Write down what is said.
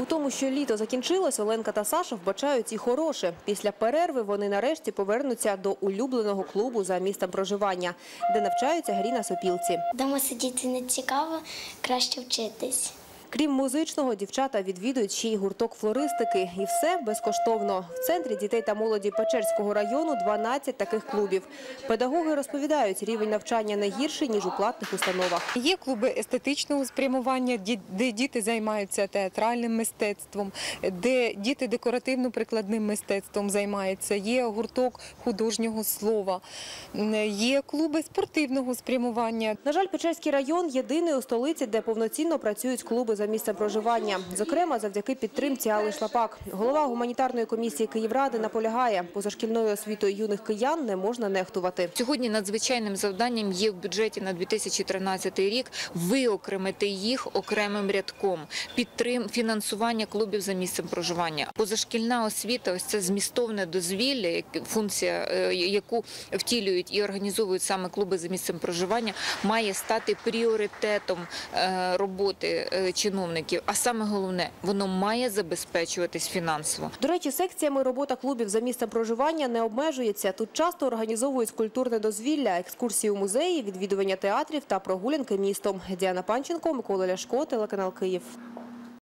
У тому, що літо закінчилось, Оленка та Саша вбачають і хороше. Після перерви вони нарешті повернуться до улюбленого клубу за містом проживання, де навчаються грі на сопілці. Дома сидіти не цікаво, краще вчитись. Крім музичного, дівчата відвідують ще й гурток флористики. І все безкоштовно. В центрі дітей та молоді Печерського району 12 таких клубів. Педагоги розповідають, рівень навчання не гірший, ніж у платних установах. Є клуби естетичного спрямування, де діти займаються театральним мистецтвом, де діти декоративно-прикладним мистецтвом займаються. Є гурток художнього слова, є клуби спортивного спрямування. На жаль, Печерський район єдиний у столиці, де повноцінно працюють клуби за місцем проживання. Зокрема, завдяки підтримці Алли Шлапак. Голова гуманітарної комісії Київради наполягає, позашкільною освітою юних киян не можна нехтувати. Сьогодні надзвичайним завданням є в бюджеті на 2013 рік виокремити їх окремим рядком, підтрим фінансування клубів за місцем проживання. Позашкільна освіта, ось це змістовне дозвілля, функція, е, яку втілюють і організовують саме клуби за місцем проживання, має стати пріоритетом е, роботи е, чиновників. А саме головне, воно має забезпечуватись фінансово. До речі, секціями робота клубів за місцем проживання не обмежується. Тут часто організовують культурне дозвілля, екскурсії у музеї, відвідування театрів та прогулянки містом. Діана Панченко, Микола Ляшко, телеканал Київ.